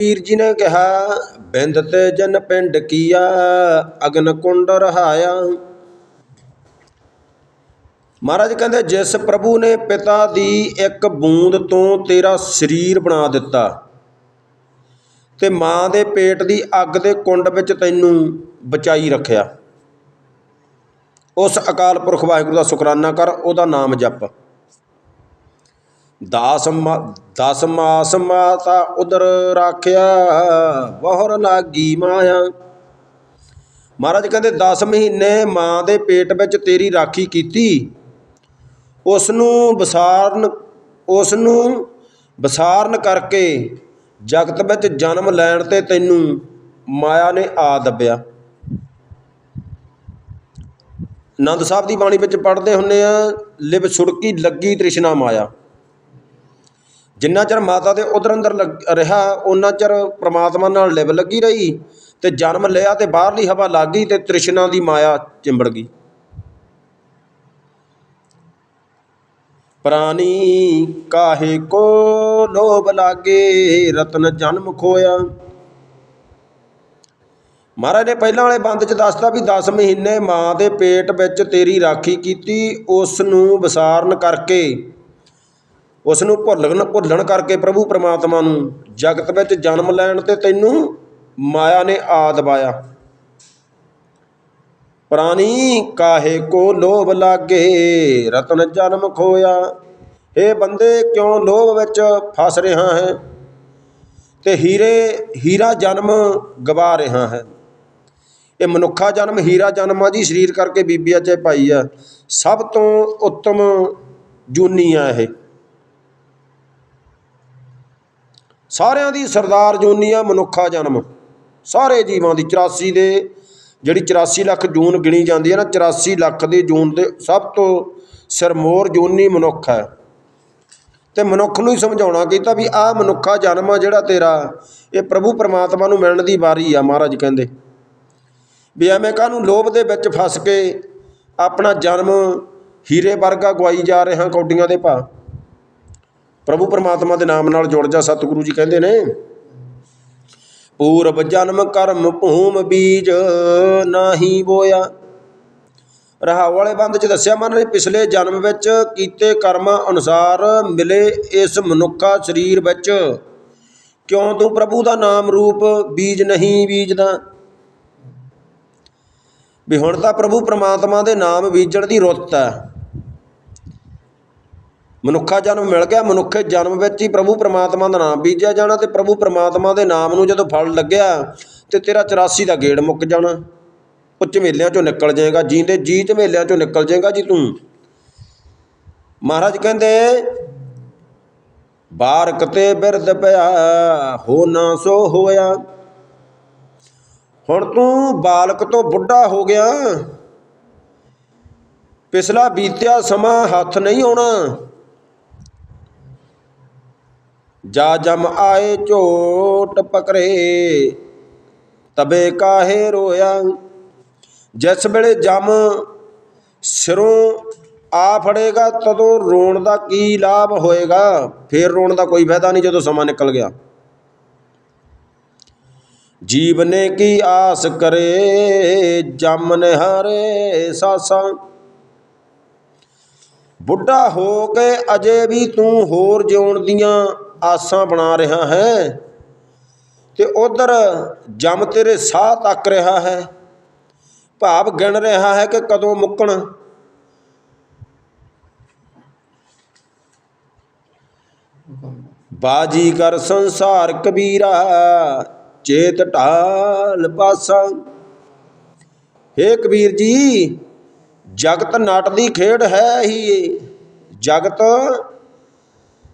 ਵੀਰ ਜੀ ਨੇ ਕਿਹਾ, ਬਿੰਦ ਤੇ ਜਨ ਪਿੰਡ ਕੀਆ, ਅਗਨ ਕੁੰਡ ਰਹਾਇਆ। ਮਹਾਰਾਜ ਕਹਿੰਦੇ, ਜਿਸ ਪ੍ਰਭੂ ਨੇ ਪਿਤਾ ਦੀ ਇੱਕ ਬੂੰਦ ਤੋਂ ਤੇਰਾ ਸਰੀਰ ਬਣਾ ਦਿੱਤਾ ਤੇ ਮਾਂ ਦੇ ਪੇਟ ਦੀ ਅੱਗ ਦੇ ਕੁੰਡ ਵਿੱਚ ਤੈਨੂੰ ਬਚਾਈ ਰੱਖਿਆ। ਉਸ ਅਕਾਲ ਪੁਰਖ ਵਾਹਿਗੁਰੂ ਦਾ ਸ਼ੁਕਰਾਨਾ ਕਰ, ਉਹਦਾ ਨਾਮ ਜਪ। ਦਾਸ ਮਾ- ਦਸ ਮਾਸ ਮਾਤਾ ਉਦਰ ਰਾਖਿਆ ਬਹੁਰ ਲਾਗੀ ਮਾਇਆ। ਮਹਾਰਾਜ ਕਹਿੰਦੇ 10 ਮਹੀਨੇ ਮਾਂ ਦੇ ਪੇਟ ਵਿੱਚ ਤੇਰੀ ਰਾਖੀ ਕੀਤੀ। ਉਸ ਨੂੰ ਵਿਸਾਰਨ ਉਸ ਨੂੰ ਵਿਸਾਰਨ ਕਰਕੇ ਜਗਤ ਵਿੱਚ ਜਨਮ ਲੈਣ ਤੇ ਤੈਨੂੰ ਮਾਇਆ ਨੇ ਆ ਦੱਬਿਆ। ਆਨੰਦ ਸਾਹਿਬ ਦੀ ਬਾਣੀ ਵਿੱਚ ਪੜ੍ਹਦੇ ਹੁੰਨੇ ਆ, ਲਿਵ ਸੁੜਕੀ ਲੱਗੀ ਤ੍ਰਿਸ਼ਨਾ ਮਾਇਆ। ਜਿੰਨਾ ਚਿਰ ਮਾਤਾ ਦੇ ਉਦਰ ਅੰਦਰ ਲੱਗ- ਰਿਹਾ ਉਹਨਾਂ ਚਿਰ ਪਰਮਾਤਮਾ ਨਾਲ ਲਿਵ ਲੱਗੀ ਰਹੀ ਤੇ ਜਨਮ ਲਿਆ ਤੇ ਬਾਹਰਲੀ ਹਵਾ ਲੱਗ ਗਈ ਤੇ ਤ੍ਰਿਸ਼ਨਾ ਦੀ ਮਾਇਆ ਚਿੰਬੜ ਗਈ। ਪ੍ਰਾਨੀ ਕਾਹੇ ਕੋ ਲੋਭ ਲਾਗੇ, ਰਤਨ ਜਨਮ ਖੋਇਆ। ਮਹਾਰਾਜ ਨੇ ਪਹਿਲਾਂ ਵਾਲੇ ਬੰਦ ਚ ਦੱਸਤਾ ਵੀ 10 ਮਹੀਨੇ ਮਾਂ ਦੇ ਪੇਟ ਵਿੱਚ ਤੇਰੀ ਰਾਖੀ ਕੀਤੀ ਉਸ ਨੂੰ ਵਿਸਾਰਨ ਕਰਕੇ ਉਸ ਨੂੰ ਭੁੱਲਣ ਭੁੱਲਣ ਕਰਕੇ ਪ੍ਰਭੂ ਪਰਮਾਤਮਾ ਨੂੰ ਜਗਤ ਵਿੱਚ ਜਨਮ ਲੈਣ ਤੇ ਤੈਨੂੰ ਮਾਇਆ ਨੇ ਆ ਦਬਾਇਆ ਪ੍ਰਾਣੀ ਕਾਹੇ ਕੋ ਲੋਭ ਲਾਗੇ, ਰਤਨ ਜਨਮ ਖੋਇਆ। ਇਹ ਬੰਦੇ, ਕਿਉਂ ਲੋਭ ਵਿੱਚ ਫਸ ਰਿਹਾ ਹੈ? ਤੇ ਹੀਰੇ, ਹੀਰਾ ਜਨਮ ਗਵਾ ਰਿਹਾ ਹੈ। ਇਹ ਮਨੁੱਖਾ ਜਨਮ, ਹੀਰਾ ਜਨਮ ਆ ਜੀ, ਸਰੀਰ ਕਰਕੇ ਬੀਬੀਆਂ ਚ ਪਾਈ ਆ। ਸਭ ਤੋਂ ਉੱਤਮ ਜੂਨੀ ਆ ਇਹ। ਸਾਰਿਆਂ ਦੀ ਸਰਦਾਰ ਜੂਨੀ ਆ ਮਨੁੱਖਾ ਜਨਮ। ਸਾਰੇ ਜੀਵਾਂ ਦੀ 84 ਦੇ, ਜਿਹੜੀ 84 ਲੱਖ ਜੂਨ ਗਿਣੀ ਜਾਂਦੀ ਹੈ ਨਾ 84 ਲੱਖ ਦੀ ਜੂਨ ਦੇ ਸਭ ਤੋਂ ਸਿਰਮੋਰ ਜੂਨੀ ਮਨੁੱਖ ਹੈ। ਤੇ ਮਨੁੱਖ ਨੂੰ ਹੀ ਸਮਝਾਉਣਾ ਕੀਤਾ ਵੀ ਆਹ ਮਨੁੱਖਾ ਜਨਮ ਆ ਜਿਹੜਾ ਤੇਰਾ, ਇਹ ਪ੍ਰਭੂ ਪਰਮਾਤਮਾ ਨੂੰ ਮਿਲਣ ਦੀ ਵਾਰੀ ਆ ਮਹਾਰਾਜ ਕਹਿੰਦੇ। ਵੀ ਐਵੇਂ ਕਾਹਨੂੰ ਲੋਭ ਦੇ ਵਿੱਚ ਫਸ ਕੇ ਆਪਣਾ ਜਨਮ ਹੀਰੇ ਵਰਗਾ ਗਵਾਈ ਜਾ ਰਹੇ ਹਾਂ ਕੌਡੀਆਂ ਦੇ ਭਾਅ। ਪ੍ਰਭੂ ਪਰਮਾਤਮਾ ਦੇ ਨਾਮ ਨਾਲ ਜੁੜ ਜਾ, ਸਤਿਗੁਰੂ ਜੀ ਕਹਿੰਦੇ ਨੇ। ਪੂਰਬ ਜਨਮ ਕਰਮ ਭੂਮ ਬੀਜ ਨਾਹੀ ਬੋਇਆ। ਰਹਾਉ ਵਾਲੇ ਬੰਦ ਚ ਦੱਸਿਆ ਮਨ ਨੇ, ਪਿਛਲੇ ਜਨਮ ਵਿੱਚ ਕੀਤੇ ਕਰਮਾਂ ਅਨੁਸਾਰ ਮਿਲੇ ਇਸ ਮਨੁੱਖਾ ਸਰੀਰ ਵਿੱਚ। ਕਿਉਂ ਤੂੰ ਪ੍ਰਭੂ ਦਾ ਨਾਮ ਰੂਪ ਬੀਜ ਨਹੀਂ ਬੀਜਦਾ? ਵੀ ਹੁਣ ਤਾਂ ਪ੍ਰਭੂ ਪ੍ਰਮਾਤਮਾ ਦੇ ਨਾਮ ਬੀਜਣ ਦੀ ਰੁੱਤ ਹੈ। ਮਨੁੱਖਾ ਜਨਮ ਮਿਲ ਗਿਆ, ਮਨੁੱਖੇ ਜਨਮ ਵਿੱਚ ਹੀ ਪ੍ਰਭੂ ਪ੍ਰਮਾਤਮਾ ਦਾ ਨਾਮ ਬੀਜਿਆ ਜਾਣਾ ਤੇ ਪ੍ਰਭੂ ਪਰਮਾਤਮਾ ਦੇ ਨਾਮ ਨੂੰ ਜਦੋਂ ਫਲ ਲੱਗਿਆ ਤੇ ਤੇਰਾ 84 ਦਾ ਗੇੜ ਮੁੱਕ ਜਾਣਾ। ਉਹ ਝਮੇਲਿਆਂ ਚੋਂ ਨਿਕਲ ਜਾਏਗਾ, ਜੀਂਦੇ ਜੀ ਝਮੇਲਿਆਂ ਚੋਂ ਨਿਕਲ ਜਾਏਗਾ ਜੀ ਤੂੰ। ਮਹਾਰਾਜ ਕਹਿੰਦੇ, ਬਾਰਕ ਤੇ ਬਿਰਦ ਪਿਆ, ਹੋ ਨਾ ਸੋ ਹੋਇਆ। ਹੁਣ ਤੂੰ ਬਾਲਕ ਤੋਂ ਬੁੱਢਾ ਹੋ ਗਿਆ। ਪਿਛਲਾ ਬੀਤਿਆ ਸਮਾਂ ਹੱਥ ਨਹੀਂ ਆਉਣਾ। ਜਾ ਜਮ ਆਏ ਝੋਟ ਪਕਰੇ ਤਬੇ ਕਾਹੇ ਰੋਇਆ? ਜਿਸ ਵੇਲੇ ਜਮ ਸਿਰੋਂ ਆ ਫੜੇਗਾ, ਤਦੋਂ ਰੋਣ ਦਾ ਕੀ ਲਾਭ ਹੋਏਗਾ? ਫੇਰ ਰੋਣ ਦਾ ਕੋਈ ਫਾਇਦਾ ਨਹੀਂ ਜਦੋਂ ਸਮਾਂ ਨਿਕਲ ਗਿਆ। ਜੀਵ ਨੇ ਕੀ ਆਸ ਕਰੇ? ਜਮ ਹਰੇ ਸਾਸਾਂ। ਬੁੱਢਾ ਹੋ ਕੇ ਅਜੇ ਵੀ ਤੂੰ ਹੋਰ ਜਿਉਣ ਦੀਆਂ ਆਸਾਂ ਬਣਾ ਰਿਹਾ ਹੈ ਤੇ ਉਧਰ ਜਮ ਤੇਰੇ ਸਾਹ ਤੱਕ ਰਿਹਾ ਹੈ। ਭਾਵ ਗਿਣ ਰਿਹਾ ਹੈ ਕਿ ਕਦੋਂ ਮੁੱਕਣ। ਬਾਜੀ ਕਰ ਸੰਸਾਰ ਕਬੀਰਾ, ਚੇਤ ਢਾਲ ਪਾਸਾ। ਹੇ ਕਬੀਰ ਜੀ, ਜਗਤ ਨਟ ਦੀ ਖੇਡ ਹੈ ਹੀ ਜਗਤ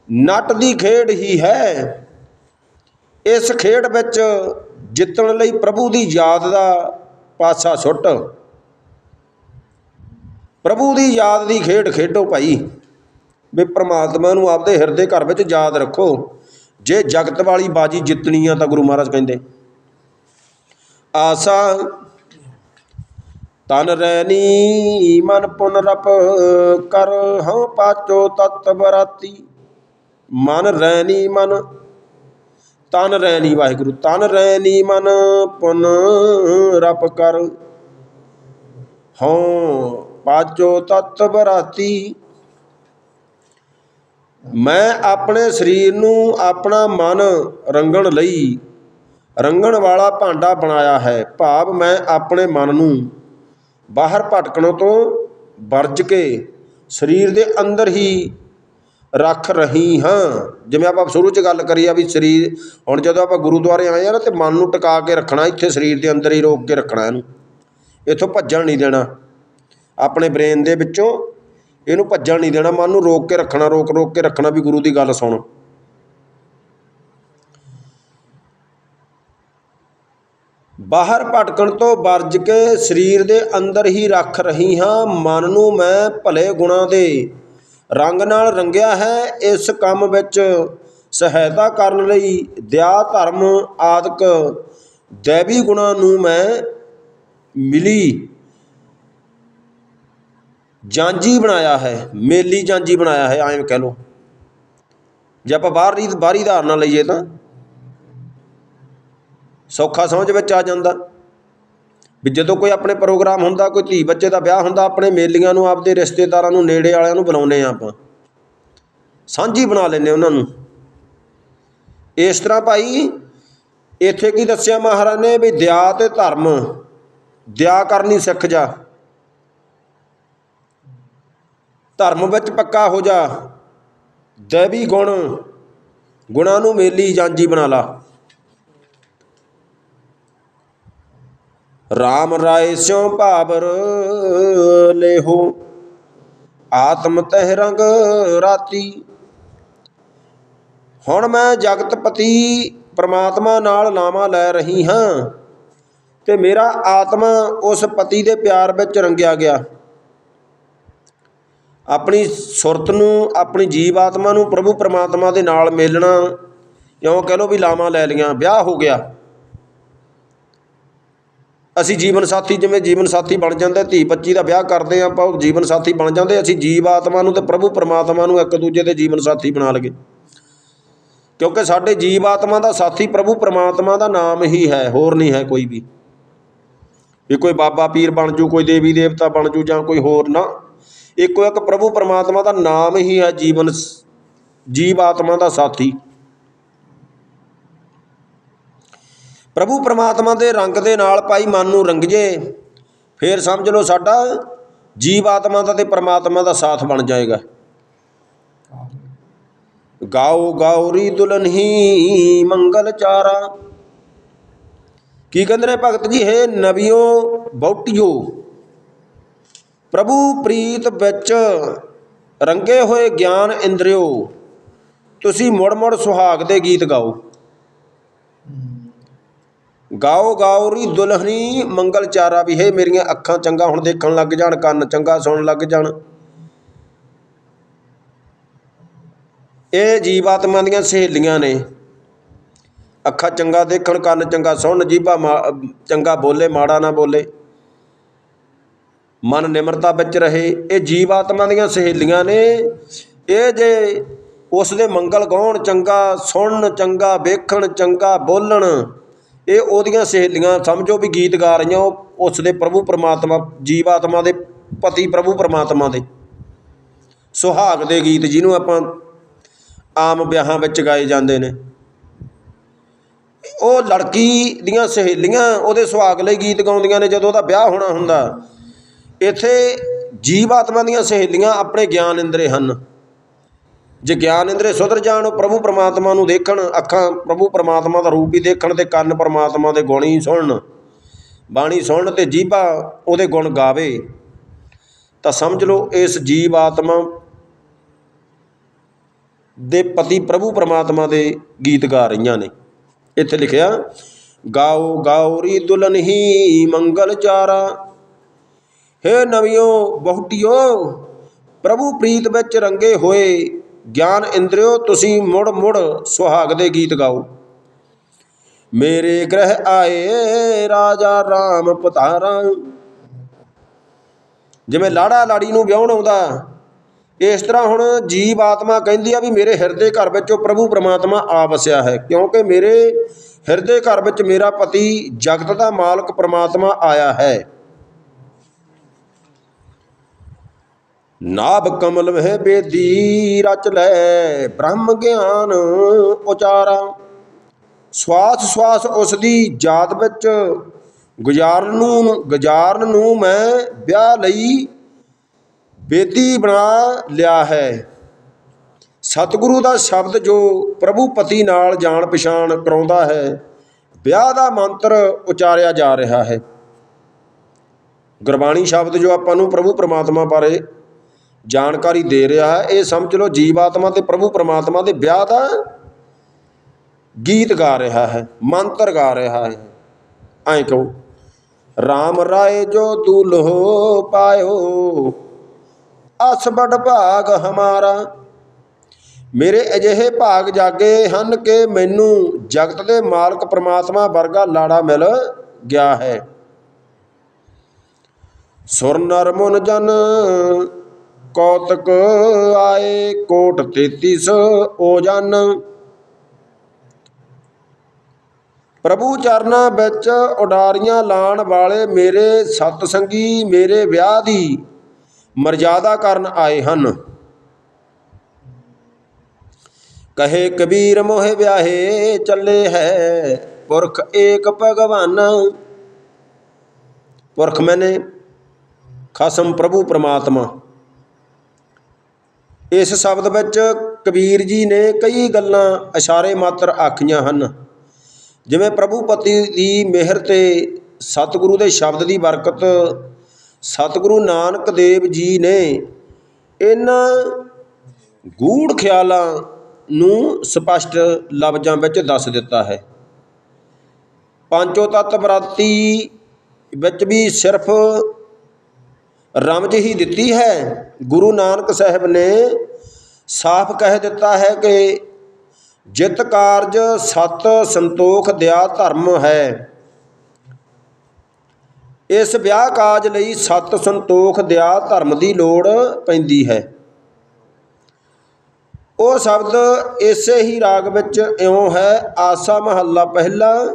ਨੱਟ ਦੀ ਖੇਡ ਹੀ ਹੈ। ਇਸ ਖੇਡ ਵਿੱਚ ਜਿੱਤਣ ਲਈ ਪ੍ਰਭੂ ਦੀ ਯਾਦ ਦਾ ਪਾਸਾ ਸੁੱਟ। ਪ੍ਰਭੂ ਦੀ ਯਾਦ ਦੀ ਖੇਡ ਖੇਡੋ ਭਾਈ। ਵੀ ਪ੍ਰਮਾਤਮਾ ਨੂੰ ਆਪਦੇ ਹਿਰਦੇ ਘਰ ਵਿੱਚ ਯਾਦ ਰੱਖੋ। ਜੇ ਜਗਤ ਵਾਲੀ ਬਾਜੀ ਜਿੱਤਣੀ ਆ ਤਾਂ ਗੁਰੂ ਮਹਾਰਾਜ ਕਹਿੰਦੇ। ਆਸਾ ਤਨ ਰੈਨੀ ਮਨ ਪੁਨ ਰਪ ਕਰ ਹਉ ਪਾਚੋ ਤਤ ਬਰਾਤੀ। ਮਨ ਰੈਨੀ ਮਨ। ਤਨ ਰੈਣੀ ਵਾਹਿਗੁਰੂ, ਤਨ ਰੈਣੀ ਮਨ, ਪੁਨ ਰਪ ਕਰ। ਹਉ ਪਾਜੋ ਤਤ ਬਰਾਤੀ। ਮੈਂ ਆਪਣੇ ਸਰੀਰ ਨੂੰ ਆਪਣਾ ਮਨ ਰੰਗਣ ਲਈ ਰੰਗਣ ਵਾਲਾ ਭਾਂਡਾ ਬਣਾਇਆ ਹੈ। ਭਾਵ ਮੈਂ ਆਪਣੇ ਮਨ ਨੂੰ ਬਾਹਰ ਭਟਕਣ ਤੋਂ ਵਰਜ ਕੇ ਸਰੀਰ ਦੇ ਅੰਦਰ ਹੀ ਰੱਖ ਰਹੀ ਹਾਂ। ਜਿਵੇਂ ਆਪਾਂ ਸ਼ੁਰੂ 'ਚ ਗੱਲ ਕਰੀ ਆ ਵੀ ਸਰੀਰ, ਹੁਣ ਜਦੋਂ ਆਪਾਂ ਗੁਰਦੁਆਰੇ ਆਏ ਆ ਨਾ ਤੇ ਮਨ ਨੂੰ ਟਿਕਾ ਕੇ ਰੱਖਣਾ, ਇੱਥੇ ਸਰੀਰ ਦੇ ਅੰਦਰ ਹੀ ਰੋਕ ਕੇ ਰੱਖਣਾ ਇਹਨੂੰ। ਇੱਥੋਂ ਭੱਜਣ ਨਹੀਂ ਦੇਣਾ। ਆਪਣੇ ਬ੍ਰੇਨ ਦੇ ਵਿੱਚੋਂ ਇਹਨੂੰ ਭੱਜਣ ਨਹੀਂ ਦੇਣਾ, ਮਨ ਨੂੰ ਰੋਕ ਕੇ ਰੱਖਣਾ, ਰੋਕ ਰੋਕ ਕੇ ਰੱਖਣਾ ਵੀ ਗੁਰੂ ਦੀ ਗੱਲ ਸੁਣ। ਬਾਹਰ ਭਟਕਣ ਤੋਂ ਵਰਜ ਕੇ ਸਰੀਰ ਦੇ ਅੰਦਰ ਹੀ ਰੱਖ ਰਹੀ ਹਾਂ, ਮਨ ਨੂੰ ਮੈਂ ਭਲੇ ਗੁਣਾਂ ਦੇ। ਰੰਗ ਨਾਲ ਰੰਗਿਆ ਹੈ, ਇਸ ਕੰਮ ਵਿੱਚ ਸਹਾਇਤਾ ਕਰਨ ਲਈ ਦਇਆ ਧਰਮ ਆਦਿਕ ਦੈਵੀ ਗੁਣਾਂ ਨੂੰ ਮੈਂ ਮਿਲੀ ਜਾਂਜੀ ਬਣਾਇਆ ਹੈ, ਮੇਲੀ ਜਾਂਜੀ ਬਣਾਇਆ ਹੈ, ਐਂ ਕਹਿ ਲਓ। ਜੇ ਆਪਾਂ ਬਾਹਰੀ ਬਾਹਰੀ ਧਾਰਨਾ ਲਈਏ ਤਾਂ ਸੌਖਾ ਸਮਝ ਵਿੱਚ ਆ ਜਾਂਦਾ। ਵੀ ਜਦੋਂ ਕੋਈ ਆਪਣੇ ਪ੍ਰੋਗਰਾਮ ਹੁੰਦਾ, ਕੋਈ ਧੀ ਬੱਚੇ ਦਾ ਵਿਆਹ ਹੁੰਦਾ, ਆਪਣੇ ਮੇਲੀਆਂ ਨੂੰ, ਆਪਦੇ ਰਿਸ਼ਤੇਦਾਰਾਂ ਨੂੰ, ਨੇੜੇ ਵਾਲਿਆਂ ਨੂੰ ਬੁਲਾਉਂਦੇ ਆ ਆਪਾਂ। ਸਾਂਝੀ ਬਣਾ ਲੈਂਦੇ ਉਹਨਾਂ ਨੂੰ। ਇਸ ਤਰ੍ਹਾਂ ਭਾਈ, ਇੱਥੇ ਕੀ ਦੱਸਿਆ ਮਹਾਰਾਜ ਨੇ ਵੀ ਦਇਆ ਤੇ ਧਰਮ, ਦਇਆ ਕਰਨੀ ਸਿੱਖ ਜਾ। ਧਰਮ ਵਿੱਚ ਪੱਕਾ ਹੋ ਜਾ। ਦੇਵੀ ਗੁਣ, ਗੁਣਾਂ ਨੂੰ ਮੇਲੀ ਜਾਂਜੀ ਬਣਾ ਲਾ। RAM ਰਾਏ ਸਿਉ ਭਾਬਰ ਲੇਹੋ। ਆਤਮ ਤਹਿ ਰੰਗ ਰਾਤੀ। ਹੁਣ ਮੈਂ ਜਗਤਪਤੀ ਪ੍ਰਮਾਤਮਾ ਨਾਲ ਨਾਮਾ ਲੈ ਰਹੀ ਹਾਂ ਤੇ ਮੇਰਾ ਆਤਮਾ ਉਸ ਪਤੀ ਦੇ ਪਿਆਰ ਵਿੱਚ ਰੰਗਿਆ ਗਿਆ। ਆਪਣੀ ਸੁਰਤ ਨੂੰ, ਆਪਣੀ ਜੀਵ ਆਤਮਾ ਨੂੰ ਪ੍ਰਭੂ ਪ੍ਰਮਾਤਮਾ ਦੇ ਨਾਲ ਮੇਲਣਾ ਕਿਉਂ ਕਹਿ ਲੋ ਵੀ ਲਾਵਾਂ ਲੈ ਲੀਆਂ। ਵਿਆਹ ਹੋ ਗਿਆ। ਅਸੀਂ ਜੀਵਨ ਸਾਥੀ ਜਿਵੇਂ ਜੀਵਨ ਸਾਥੀ ਬਣ ਜਾਂਦਾ, ਧੀ ਬੱਚੀ ਦਾ ਵਿਆਹ ਕਰਦੇ ਆ ਆਪਾਂ ਉਹ ਜੀਵਨ ਸਾਥੀ ਬਣ ਜਾਂਦੇ, ਅਸੀਂ ਜੀਵ ਆਤਮਾ ਨੂੰ ਤੇ ਪ੍ਰਭੂ ਪਰਮਾਤਮਾ ਨੂੰ ਇੱਕ ਦੂਜੇ ਦੇ ਜੀਵਨ ਸਾਥੀ ਬਣਾ ਲਗੇ ਕਿਉਂਕਿ ਸਾਡੇ ਜੀਵ ਆਤਮਾ ਦਾ ਸਾਥੀ ਪ੍ਰਭੂ ਪਰਮਾਤਮਾ ਦਾ ਨਾਮ ਹੀ ਹੈ, ਹੋਰ ਨਹੀਂ ਹੈ ਕੋਈ ਵੀ। ਵੀ ਕੋਈ ਬਾਬਾ ਪੀਰ ਬਣ ਜੂ, ਕੋਈ ਦੇਵੀ ਦੇਵਤਾ ਬਣ ਜੂ ਜਾਂ ਕੋਈ ਹੋਰ ਨਾ। ਇੱਕੋ ਇੱਕ ਪ੍ਰਭੂ ਪਰਮਾਤਮਾ ਦਾ ਨਾਮ ਹੀ ਹੈ ਜੀਵਨ, ਜੀਵ ਆਤਮਾ ਦਾ ਸਾਥੀ। ਪ੍ਰਭੂ ਪਰਮਾਤਮਾ ਦੇ ਰੰਗ ਦੇ ਨਾਲ ਭਾਈ ਮਨ ਨੂੰ ਰੰਗ ਜੇ ਫੇਰ ਸਮਝ ਲਓ ਸਾਡਾ ਜੀਵ ਆਤਮਾ ਦਾ ਤੇ ਪਰਮਾਤਮਾ ਦਾ ਸਾਥ ਬਣ ਜਾਏਗਾ। ਗਾਓ ਗਾਉਰੀ ਦੁਲਨ ਮੰਗਲ ਚਾਰਾ। ਕੀ ਕਹਿੰਦੇ ਨੇ ਭਗਤ ਜੀ? ਹੈ ਨਬੀਓ ਬੌਟਿਓ। ਪ੍ਰਭੂ ਪ੍ਰੀਤ ਵਿੱਚ ਰੰਗੇ ਹੋਏ ਗਿਆਨ ਇੰਦਰਿਓ। ਤੁਸੀਂ ਮੁੜ ਮੁੜ ਸੁਹਾਗ ਦੇ ਗੀਤ ਗਾਓ। ਗਾਓ ਗਾਉਰੀ ਦੁਲਹਨੀ ਮੰਗਲ ਚਾਰਾ ਵੀ, ਹੈ ਮੇਰੀਆਂ ਅੱਖਾਂ ਚੰਗਾ ਹੁਣ ਦੇਖਣ ਲੱਗ ਜਾਣ, ਕੰਨ ਚੰਗਾ ਸੁਣਨ ਲੱਗ ਜਾਣ। ਇਹ ਜੀਵਾਤਮਾ ਦੀਆਂ ਸਹੇਲੀਆਂ ਨੇ। ਅੱਖਾਂ ਚੰਗਾ ਦੇਖਣ, ਕੰਨ ਚੰਗਾ ਸੁਣਨ, ਜੀਭਾ ਮਾ- ਚੰਗਾ ਬੋਲੇ, ਮਾੜਾ ਨਾ ਬੋਲੇ। ਮਨ ਨਿਮਰਤਾ ਵਿੱਚ ਰਹੇ। ਇਹ ਜੀਵਾਤਮਾ ਦੀਆਂ ਸਹੇਲੀਆਂ ਨੇ। ਇਹ ਜੇ ਉਸ ਦੇ ਮੰਗਲ ਗਾਉਣ, ਚੰਗਾ ਸੁਣਨ, ਚੰਗਾ ਵੇਖਣ, ਚੰਗਾ ਬੋਲਣ ਇਹ ਉਹਦੀਆਂ ਸਹੇਲੀਆਂ ਸਮਝੋ ਵੀ ਗੀਤ ਗਾ ਰਹੀਆਂ, ਉਹ ਉਸ ਦੇ ਪ੍ਰਭੂ ਪਰਮਾਤਮਾ, ਜੀਵਾਤਮਾ ਦੇ ਪਤੀ ਪ੍ਰਭੂ ਪਰਮਾਤਮਾ ਦੇ। ਸੁਹਾਗ ਦੇ ਗੀਤ ਜਿਹਨੂੰ ਆਪਾਂ ਆਮ ਵਿਆਹਾਂ ਵਿੱਚ ਗਾਏ ਜਾਂਦੇ ਨੇ। ਉਹ ਲੜਕੀ ਦੀਆਂ ਸਹੇਲੀਆਂ ਉਹਦੇ ਸੁਹਾਗ ਲਈ ਗੀਤ ਗਾਉਂਦੀਆਂ ਨੇ, ਜਦੋਂ ਉਹਦਾ ਵਿਆਹ ਹੋਣਾ ਹੁੰਦਾ, ਇੱਥੇ ਜੀਵ ਆਤਮਾ ਦੀਆਂ ਸਹੇਲੀਆਂ ਆਪਣੇ ਗਿਆਨ ਇੰਦਰੇ ਹਨ। ਜੇ ਗਿਆਨ ਇੰਦਰੇ ਸੁਧਰ ਜਾਣ ਪ੍ਰਭੂ ਪਰਮਾਤਮਾ ਨੂੰ ਦੇਖਣ, ਅੱਖਾਂ ਪ੍ਰਭੂ ਪਰਮਾਤਮਾ ਦਾ ਰੂਪ ਹੀ ਦੇਖਣ ਤੇ ਕੰਨ ਪਰਮਾਤਮਾ ਦੇ ਗੁਣ ਹੀ ਸੁਣਨ। ਬਾਣੀ ਸੁਣਨ ਤੇ ਜੀਭਾ ਉਹਦੇ ਗੁਣ ਗਾਵੇ। ਤਾਂ ਸਮਝ ਲਓ, ਇਸ ਜੀਵ ਆਤਮਾ ਦੇ ਪਤੀ ਪ੍ਰਭੂ ਪਰਮਾਤਮਾ ਦੇ ਗੀਤ ਗਾ ਰਹੀਆਂ ਨੇ। ਇੱਥੇ ਲਿਖਿਆ, ਗਾਓ ਗਾਉਰੀ ਦੁਲਨ ਹੀ ਮੰਗਲ ਚਾਰਾ, ਹੇ ਨਵਿਓ ਬਹੁਟਿਓ, ਪ੍ਰਭੂ ਪ੍ਰੀਤ ਵਿੱਚ ਰੰਗੇ ਹੋਏ ਗਿਆਨ ਇੰਦਰਿਓ, ਤੁਸੀਂ ਮੁੜ ਮੁੜ ਸੁਹਾਗ ਦੇ ਗੀਤ ਗਾਓ। ਮੇਰੇ ਗ੍ਰਹਿ ਆਏ ਰਾਜਾ RAM ਪਤਾਰਾ। ਜਿਵੇਂ ਲਾੜਾ ਲਾੜੀ ਨੂੰ ਵਿਆਹਣ ਆਉਂਦਾ, ਇਸ ਤਰ੍ਹਾਂ ਹੁਣ ਜੀਵ ਆਤਮਾ ਕਹਿੰਦੀ ਆ ਵੀ ਮੇਰੇ ਹਿਰਦੇ ਘਰ ਵਿੱਚ ਉਹ ਪ੍ਰਭੂ ਪ੍ਰਮਾਤਮਾ ਆ ਵਸਿਆ ਹੈ, ਕਿਉਂਕਿ ਮੇਰੇ ਹਿਰਦੇ ਘਰ ਵਿੱਚ ਮੇਰਾ ਪਤੀ ਜਗਤ ਦਾ ਮਾਲਕ ਪ੍ਰਮਾਤਮਾ ਆਇਆ ਹੈ। ਨਾਭ ਕਮਲ ਵਹਿ ਬੇਦੀ ਰਚ ਲੈ, ਬ੍ਰਹਮ ਗਿਆਨ ਉਚਾਰਾ। ਸਵਾਸ ਸਵਾਸ ਉਸ ਦੀ ਜਾਤ ਵਿੱਚ ਗੁਜ਼ਾਰਨ ਨੂੰ ਗੁਜ਼ਾਰਨ ਨੂੰ ਮੈਂ ਵਿਆਹ ਲਈ ਬੇਦੀ ਬਣਾ ਲਿਆ ਹੈ। ਸਤਿਗੁਰੂ ਦਾ ਸ਼ਬਦ ਜੋ ਪ੍ਰਭੂ ਪਤੀ ਨਾਲ ਜਾਣ ਪਛਾਣ ਕਰਾਉਂਦਾ ਹੈ, ਵਿਆਹ ਦਾ ਮੰਤਰ ਉਚਾਰਿਆ ਜਾ ਰਿਹਾ ਹੈ। ਗੁਰਬਾਣੀ ਸ਼ਬਦ ਜੋ ਆਪਾਂ ਨੂੰ ਪ੍ਰਭੂ ਪਰਮਾਤਮਾ ਬਾਰੇ ਜਾਣਕਾਰੀ ਦੇ ਰਿਹਾ ਹੈ, ਇਹ ਸਮਝ ਲਓ ਜੀਵ ਆਤਮਾ ਤੇ ਪ੍ਰਭੂ ਪਰਮਾਤਮਾ ਦੇ ਵਿਆਹ ਦਾ ਗੀਤ ਗਾ ਰਿਹਾ ਹੈ, ਮੰਤਰ ਗਾ ਰਿਹਾ ਹੈ। ਐਂ ਕਹੋ RAM ਰਾਏ ਜੋ ਦੁਲਹੋ ਪਾਇਓ ਅਸ ਬੜ ਭਾਗ ਹਮਾਰਾ। ਮੇਰੇ ਅਜਿਹੇ ਭਾਗ ਜਾਗੇ ਹਨ ਕਿ ਮੈਨੂੰ ਜਗਤ ਦੇ ਮਾਲਕ ਪ੍ਰਮਾਤਮਾ ਵਰਗਾ ਲਾੜਾ ਮਿਲ ਗਿਆ ਹੈ। ਸੁਰ ਨਰ ਮੁਨ ਜਨ ਕੌਤਕ ਆਏ ਕੋਟ 33 ਓ ਜਨ। ਪ੍ਰਭੂ ਚਰਨਾਂ ਵਿੱਚ ਉਡਾਰੀਆਂ ਲਾਣ ਵਾਲੇ ਮੇਰੇ ਸਤ ਸੰਗੀ ਮੇਰੇ ਵਿਆਹ ਦੀ ਮਰਜ਼ਾਦਾ ਕਰਨ ਆਏ ਹਨ। ਕਹੇ ਕਬੀਰ ਮੋਹਿ ਵਿਆਹੇ ਚੱਲੇ ਹੈ, ਪੁਰਖ ਏਕ ਭਗਵਾਨ। ਪੁਰਖ ਮੈਨੇ ਖਸਮ ਪ੍ਰਭੂ ਪ੍ਰਮਾਤਮਾ। ਇਸ ਸ਼ਬਦ ਵਿੱਚ ਕਬੀਰ ਜੀ ਨੇ ਕਈ ਗੱਲਾਂ ਇਸ਼ਾਰੇ ਮਾਤਰ ਆਖੀਆਂ ਹਨ। ਜਿਵੇਂ ਪ੍ਰਭੂ ਪਤੀ ਦੀ ਮਿਹਰ ਤੇ ਸਤਿਗੁਰੂ ਦੇ ਸ਼ਬਦ ਦੀ ਬਰਕਤ, ਸਤਿਗੁਰੂ ਨਾਨਕ ਦੇਵ ਜੀ ਨੇ ਇਹਨਾਂ ਗੂੜ ਖਿਆਲਾਂ ਨੂੰ ਸਪਸ਼ਟ ਲਫ਼ਜ਼ਾਂ ਵਿੱਚ ਦੱਸ ਦਿੱਤਾ ਹੈ। ਪੰਚੋ ਤਤ ਬਰਾਤੀ ਵਿੱਚ ਵੀ ਸਿਰਫ ਰਮਜ ਹੀ ਦਿੱਤੀ ਹੈ। ਗੁਰੂ ਨਾਨਕ ਸਾਹਿਬ ਨੇ ਸਾਫ਼ ਕਹਿ ਦਿੱਤਾ ਹੈ ਕਿ ਜਿਤ ਕਾਰਜ ਸਤ ਸੰਤੋਖ ਦਿਆ ਧਰਮ ਹੈ। ਇਸ ਵਿਆਹ ਕਾਜ ਲਈ ਸਤ ਸੰਤੋਖ ਦਿਆ ਧਰਮ ਦੀ ਲੋੜ ਪੈਂਦੀ ਹੈ। ਉਹ ਸ਼ਬਦ ਇਸੇ ਹੀ ਰਾਗ ਵਿੱਚ ਇਉਂ ਹੈ, ਆਸਾ ਮਹੱਲਾ ਪਹਿਲਾ,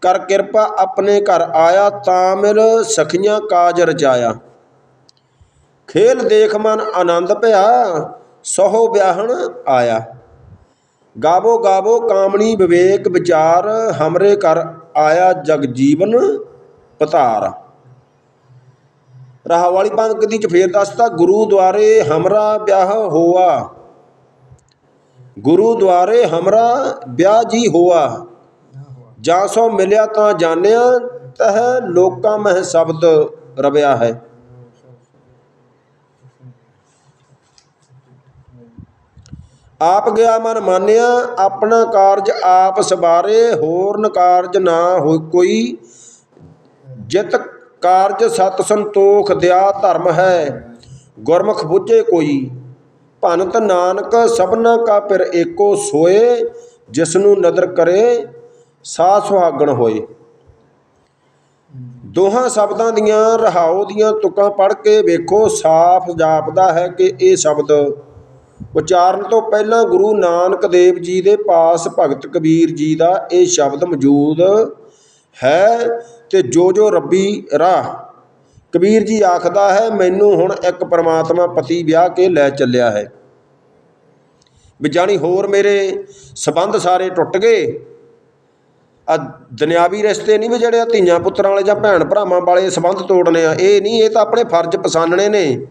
ਕਰ ਕਿਰਪਾ ਆਪਣੇ ਘਰ ਆਇਆ ਤਾਂ ਮਿਲ ਸਖੀਆਂ ਕਾਜ ਰਚਾਇਆ ਖੇਲ ਦੇਖ ਮਨ ਆਨੰਦ ਭਇਆ, ਸਹੋ ਵਿਆਹਣ ਆਇਆ। ਗਾਵੋ ਗਾਵੋ ਕਾਮਣੀ ਵਿਵੇਕ ਵਿਚਾਰ, ਹਮਰੇ ਕਰ ਆਇਆ ਜਗ ਜੀਵਨ ਪਤਾਰ। ਰਹਾ ਵਾਲੀ ਪੰਕਤੀ ਚ ਫੇਰ ਦੱਸਦਾ ਗੁਰੂ ਦੁਆਰੇ ਹਮਰਾ ਵਿਆਹ ਹੋਆ। ਗੁਰੂ ਦੁਆਰੇ ਹਮਰਾ ਵਿਆਹ ਜੀ ਹੋਆ। ਜਾਂ ਸੋ ਮਿਲਿਆ ਤਾਂ ਜਾਣਿਆ, ਤਹ ਲੋਕਾਂ ਮਹਿ ਸ਼ਬਦ ਰਵਿਆ ਹੈ। ਆਪ ਗਿਆ ਮਨ ਮਾਨਿਆ, ਆਪਣਾ ਕਾਰਜ ਆਪ ਸਵਾਰੇ ਹੋਰ ਕਾਰਜ ਨਾ ਹੋ ਕੋਈ। ਜਿਤ ਕਾਰਜ ਸਤ ਸੰਤੋਖ ਦਿਆ ਧਰਮ ਹੈ, ਗੁਰਮੁਖ ਬੁੱਝੇ ਕੋਈ। ਭਨਤ ਨਾਨਕ ਸਭਨਾ ਕਾ ਪਿਰ ਏਕੋ ਸੋਏ ਜਿਸ ਨੂੰ ਨਦਰ ਕਰੇ ਸਾ ਸੁਹਾਗਣ ਹੋਏ। ਦੋਹਾਂ ਸ਼ਬਦਾਂ ਦੀਆਂ ਰਹਾਉ ਦੀਆਂ ਤੁਕਾਂ ਪੜ੍ਹ ਕੇ ਵੇਖੋ, ਸਾਫ਼ ਜਾਪਦਾ ਹੈ ਕਿ ਇਹ ਸ਼ਬਦ ਉਚਾਰਨ ਤੋਂ ਪਹਿਲਾਂ ਗੁਰੂ ਨਾਨਕ ਦੇਵ ਜੀ ਦੇ ਪਾਸ ਭਗਤ ਕਬੀਰ ਜੀ ਦਾ ਇਹ ਸ਼ਬਦ ਮੌਜੂਦ ਹੈ ਤੇ ਜੋ ਜੋ ਰੱਬੀ ਰਾਹ, ਕਬੀਰ ਜੀ ਆਖਦਾ ਹੈ, ਮੈਨੂੰ ਹੁਣ ਇੱਕ ਪਰਮਾਤਮਾ ਪਤੀ ਵਿਆਹ ਕੇ ਲੈ ਚੱਲਿਆ ਹੈ। ਵੀ ਜਾਣੀ ਹੋਰ ਮੇਰੇ ਸਬੰਧ ਸਾਰੇ ਟੁੱਟ ਗਏ। ਆ ਦੁਨਿਆਵੀ ਰਿਸ਼ਤੇ ਨਹੀਂ ਵੀ ਜਿਹੜੇ ਆ ਧੀਆਂ ਪੁੱਤਰਾਂ ਵਾਲੇ ਜਾਂ ਭੈਣ ਭਰਾਵਾਂ ਵਾਲੇ ਸਬੰਧ ਤੋੜਨੇ ਆ। ਇਹ ਨਹੀਂ, ਇਹ ਤਾਂ ਆਪਣੇ ਫਰਜ਼ ਪਛਾਣਨੇ ਨੇ।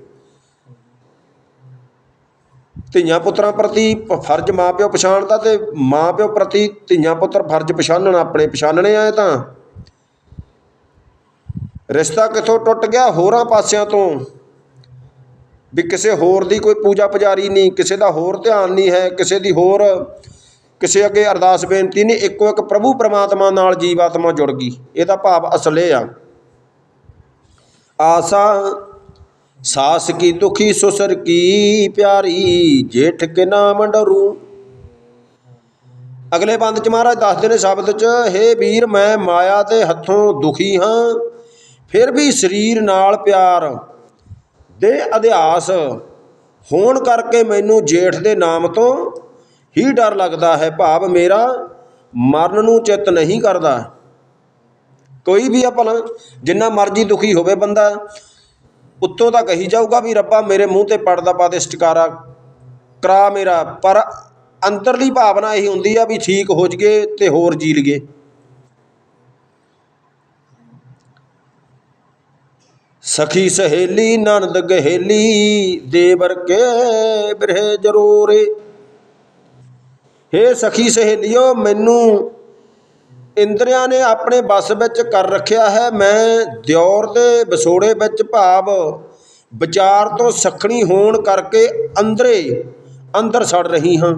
ਧੀਆਂ ਪੁੱਤਰਾਂ ਪ੍ਰਤੀ ਪ- ਫਰਜ਼ ਮਾਪਿਓ ਪਛਾਣਦਾ ਮਾਂ ਪਿਓ ਪ੍ਰਤੀ ਧੀਆਂ ਪੁੱਤਰ ਫਰਜ਼ ਪਛਾਣਨ, ਆਪਣੇ ਪਛਾਨਣੇ ਆ ਤਾਂ। ਰਿਸ਼ਤਾ ਕਿੱਥੋਂ ਟੁੱਟ ਗਿਆ? ਹੋਰਾਂ ਪਾਸਿਆਂ ਤੋਂ। ਵੀ ਕਿਸੇ ਹੋਰ ਦੀ ਕੋਈ ਪੂਜਾ ਪੁਜਾਰੀ ਨਹੀਂ, ਕਿਸੇ ਦਾ ਹੋਰ ਧਿਆਨ ਨਹੀਂ ਹੈ, ਕਿਸੇ ਦੀ ਹੋਰ, ਕਿਸੇ ਅੱਗੇ ਅਰਦਾਸ ਬੇਨਤੀ ਨਹੀਂ, ਇੱਕੋ ਇੱਕ ਪ੍ਰਭੂ ਪ੍ਰਮਾਤਮਾ ਨਾਲ ਜੀਵਾਤਮਾ ਜੁੜ ਗਈ। ਇਹਦਾ ਭਾਵ ਅਸਲੇ ਆ। ਆਸਾ ਸਾਸ ਕੀ ਦੁਖੀ ਸੁਸਰ ਕੀ ਪਿਆਰੀ, ਜੇਠ ਕੇ ਨਾਮ ਡਰੂ ਅਗਲੇ ਬੰਦ ਚ ਮਹਾਰਾਜ ਦੱਸਦੇ ਨੇ ਸ਼ਬਦ ਚ, ਹੇ ਵੀਰ ਮੈਂ ਮਾਇਆ ਦੇ ਹੱਥੋਂ ਦੁਖੀ ਹਾਂ, ਫਿਰ ਵੀ ਸਰੀਰ ਨਾਲ ਪਿਆਰ ਦੇ ਅਧਿਆਸ। ਹੋਣ ਕਰਕੇ ਮੈਨੂੰ ਜੇਠ ਦੇ ਨਾਮ ਤੋਂ ਹੀ ਡਰ ਲੱਗਦਾ ਹੈ, ਭਾਵ ਮੇਰਾ ਮਰਨ ਨੂੰ ਚਿੱਤ ਨਹੀਂ ਕਰਦਾ। ਕੋਈ ਵੀ ਆ ਭਲਾ, ਜਿੰਨਾ ਮਰਜ਼ੀ ਦੁਖੀ ਹੋਵੇ ਬੰਦਾ ਉੱਤੋਂ ਤਾਂ ਕਹੀ ਜਾਊਗਾ ਵੀ ਰੱਬਾ ਮੇਰੇ ਮੂੰਹ ਤੇ ਪੜਦਾ ਪਾ ਦੇ ਸਟਿਕਾਰਾ ਕਰਾ ਮੇਰਾ, ਪਰ ਅੰਦਰਲੀ ਭਾਵਨਾ ਇਹ ਹੁੰਦੀ ਆ ਵੀ ਠੀਕ ਹੋ ਜਗੇ ਤੇ ਹੋਰ ਜੀ ਲਈਏ। ਸਖੀ ਸਹੇਲੀ ਨਨਦ ਗਹੇਲੀ ਦੇਵਰ ਕੇ ਬਿਰਹਿ ਜਰੂਰੇ। ਹੇ ਸਖੀ ਸਹੇਲਿਓ, ਮੈਨੂੰ ਇੰਦਰੀਆਂ ਨੇ ਆਪਣੇ ਬਸ ਵਿੱਚ ਕਰ ਰੱਖਿਆ ਹੈ। ਮੈਂ ਦਿਉਰ ਦੇ ਵਿਸੋੜੇ ਵਿੱਚ ਭਾਵ ਵਿਚਾਰ ਤੋਂ ਸਖਣੀ ਹੋਣ ਕਰਕੇ ਅੰਦਰੇ ਅੰਦਰ ਸੜ ਰਹੀ ਹਾਂ।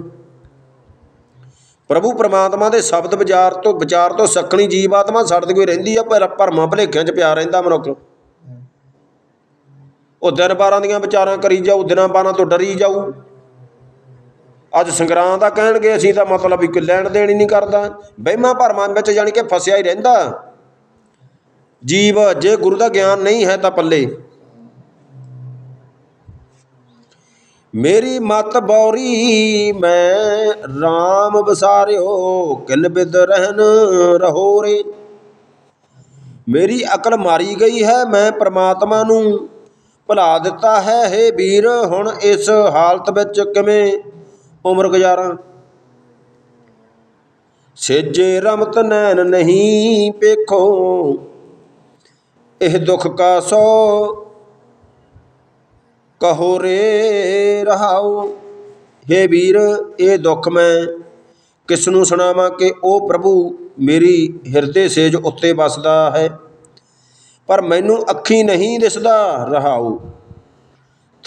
ਪ੍ਰਭੂ ਪ੍ਰਮਾਤਮਾ ਦੇ ਸ਼ਬਦ ਵਿਚਾਰ ਤੋਂ ਵਿਚਾਰ ਤੋਂ ਸਖਣੀ ਜੀਵ ਆਤਮਾ ਸੜਦੀ ਹੋਈ ਰਹਿੰਦੀ ਆ, ਪਰ ਭਰਮਾਂ ਭਲੇਖਿਆਂ 'ਚ ਪਿਆ ਰਹਿੰਦਾ ਮਨੁੱਖ। ਉਹ ਦਿਨ ਬਾਰਾਂ ਦੀਆਂ ਵਿਚਾਰਾਂ ਕਰੀ ਜਾਊ, ਦਿਨਾਂ ਬਾਰਾਂ ਤੋਂ ਡਰੀ ਜਾਊ। ਅੱਜ ਸੰਗਰਾਂ ਦਾ ਕਹਿਣਗੇ, ਅਸੀਂ ਤਾਂ ਮਤਲਬ ਇੱਕ ਲੈਣ ਦੇਣ ਹੀ ਨਹੀਂ ਕਰਦਾ। ਵਹਿਮਾਂ ਭਰਮਾਂ ਵਿੱਚ ਜਾਣੀ ਕਿ ਫਸਿਆ ਹੀ ਰਹਿੰਦਾ। ਜੀਵ ਜੇ ਗੁਰੂ ਦਾ ਗਿਆਨ ਨਹੀਂ ਹੈ ਤਾਂ ਪੱਲੇ। ਮੇਰੀ ਮਤ ਬੌਰੀ, ਮੈਂ RAM ਵਸਾਰਿਓ, ਕਿਨ ਬਿਦ ਰਹਿਨ ਰਹੋ ਰੇ। ਮੇਰੀ ਅਕਲ ਮਾਰੀ ਗਈ ਹੈ ਮੈਂ ਪ੍ਰਮਾਤਮਾ ਨੂੰ। ਭੁਲਾ ਦਿੱਤਾ ਹੈ ਹੇ ਵੀਰ, ਹੁਣ ਇਸ ਹਾਲਤ ਵਿੱਚ ਕਿਵੇਂ? ਉਮਰ ਗੁਜ਼ਾਰਾਂ। ਸੇਜੇ ਰਮਤ ਨੈਣ ਨਹੀਂ ਪੇਖੋ, ਇਹ ਦੁੱਖ ਕਾ ਸੋ ਕਹੋ ਰੇ ਰਹਾਉ। ਹੇ ਵੀਰ, ਇਹ ਦੁੱਖ ਮੈਂ ਕਿਸ ਨੂੰ ਸੁਣਾਵਾਂ ਕਿ ਉਹ ਪ੍ਰਭੂ ਮੇਰੀ ਹਿਰਦੇ ਸੇਜ ਉੱਤੇ ਵਸਦਾ ਹੈ, ਪਰ ਮੈਨੂੰ ਅੱਖੀ ਨਹੀਂ ਦਿਸਦਾ ਰਹਾਉ।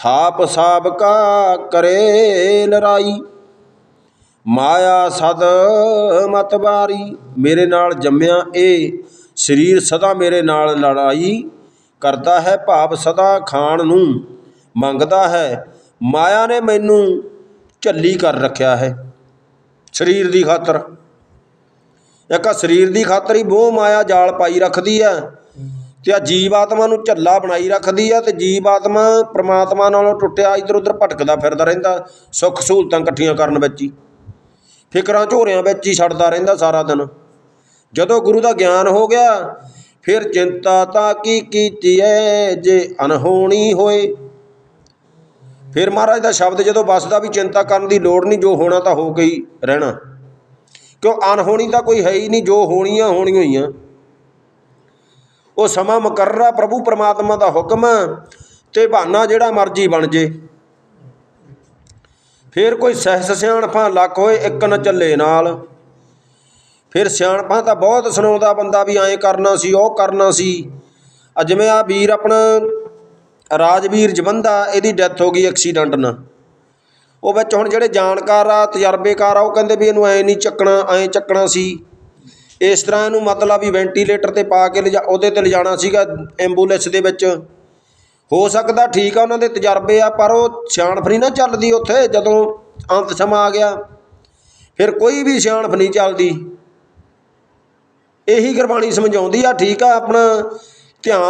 ਥਾਪ ਸਾਬਕਾ ਕਰੇ ਲੜਾਈ ਮਾਇਆ ਸਦ ਮਤਵਾਰੀ ਮੇਰੇ ਨਾਲ ਜੰਮਿਆ ਇਹ ਸਰੀਰ ਸਦਾ ਮੇਰੇ ਨਾਲ ਲੜਾਈ। ਕਰਦਾ ਹੈ ਭਾਵ ਸਦਾ ਖਾਣ ਨੂੰ। ਮੰਗਦਾ ਹੈ, ਮਾਇਆ ਨੇ ਮੈਨੂੰ ਝੱਲੀ ਕਰ ਰੱਖਿਆ ਹੈ। ਸਰੀਰ ਦੀ ਖਾਤਰ। ਇੱਕ ਸਰੀਰ ਦੀ ਖਾਤਰ ਹੀ ਮੋਹ ਮਾਇਆ ਜਾਲ ਪਾਈ ਰੱਖਦੀ ਹੈ। ਤੇ ਆ ਜੀਵ ਆਤਮਾ ਨੂੰ ਝੱਲਾ ਬਣਾਈ ਰੱਖਦੀ ਆ ਤੇ ਜੀਵ ਆਤਮਾ ਪ੍ਰਮਾਤਮਾ ਨਾਲੋਂ ਟੁੱਟਿਆ ਇੱਧਰ ਉੱਧਰ ਭਟਕਦਾ ਫਿਰਦਾ ਰਹਿੰਦਾ, ਸੁੱਖ ਸਹੂਲਤਾਂ ਇਕੱਠੀਆਂ ਕਰਨ ਵਿੱਚ ਹੀ। ਫਿਕਰਾਂ ਝੋਰਿਆਂ ਵਿੱਚ ਹੀ ਛੱਡਦਾ ਰਹਿੰਦਾ ਸਾਰਾ ਦਿਨ। ਜਦੋਂ ਗੁਰੂ ਦਾ ਗਿਆਨ ਹੋ ਗਿਆ, ਫਿਰ ਚਿੰਤਾ ਤਾਂ ਕੀ ਕੀਤੀ ਐ ਜੇ ਅਨਹੋਣੀ ਹੋਏ? ਫਿਰ ਮਹਾਰਾਜ ਦਾ ਸ਼ਬਦ ਜਦੋਂ ਵੱਸਦਾ ਵੀ ਚਿੰਤਾ ਕਰਨ ਦੀ ਲੋੜ ਨਹੀਂ, ਜੋ ਹੋਣਾ ਤਾਂ ਹੋ ਗਈ ਰਹਿਣਾ। ਕਿਉਂ ਅਨਹੋਣੀ ਤਾਂ ਕੋਈ ਹੈ ਹੀ ਨਹੀਂ, ਜੋ ਹੋਣੀਆਂ ਹੋਣੀਆਂ ਹੀ ਆ। ਉਹ ਸਮਾਂ ਮੁਕਰਰਾ ਪ੍ਰਭੂ ਪਰਮਾਤਮਾ ਦਾ ਹੁਕਮ ਤੇ ਬਹਾਨਾ ਜਿਹੜਾ ਮਰਜ਼ੀ ਬਣ ਜੇ। ਫਿਰ ਕੋਈ ਸਹਿਸ ਸਿਆਣਪਾਂ ਲੱਕ ਹੋਏ, ਇੱਕ ਨ ਚੱਲੇ ਨਾਲ। ਫਿਰ ਸਿਆਣਪਾਂ ਤਾਂ ਬਹੁਤ ਸੁਣਾਉਂਦਾ ਬੰਦਾ ਵੀ ਐਂ ਕਰਨਾ ਸੀ, ਉਹ ਕਰਨਾ ਸੀ। ਆ ਜਿਵੇਂ ਆ ਵੀਰ ਆਪਣਾ ਰਾਜਵੀਰ ਜਵੰਦਾ, ਇਹਦੀ ਡੈਥ ਹੋ ਗਈ ਐਕਸੀਡੈਂਟ ਨਾਲ। ਉਹ ਵਿੱਚ ਹੁਣ ਜਿਹੜੇ ਜਾਣਕਾਰ ਆ, ਤਜਰਬੇਕਾਰ ਆ, ਉਹ ਕਹਿੰਦੇ ਵੀ ਇਹਨੂੰ ਐਂ ਨਹੀਂ ਚੱਕਣਾ, ਐਂ ਚੱਕਣਾ ਸੀ। ਇਸ ਤਰ੍ਹਾਂ ਇਹਨੂੰ ਮਤਲਬ ਵੀ ਵੈਂਟੀਲੇਟਰ ਤੇ ਪਾ ਕੇ ਲਿਜਾ, ਉਹਦੇ ਤੇ ਲਿਜਾਣਾ ਸੀਗਾ ਐਂਬੂਲੈਂਸ ਦੇ ਵਿੱਚ। ਹੋ ਸਕਦਾ ਠੀਕ ਆ, ਉਹਨਾਂ ਦੇ ਤਜਰਬੇ ਆ, ਪਰ ਉਹ ਸਿਆਣਫ ਨਹੀਂ ਨਾ ਚੱਲਦੀ ਉੱਥੇ, ਜਦੋਂ ਅੰਤ ਸਮਾਂ ਆ ਗਿਆ। ਫਿਰ ਕੋਈ ਵੀ ਸਿਆਣਫ ਨਹੀਂ ਚੱਲਦੀ। ਇਹੀ ਗੁਰਬਾਣੀ ਸਮਝਾਉਂਦੀ ਆ, ਠੀਕ ਆ, ਆਪਣਾ ਧਿਆਨ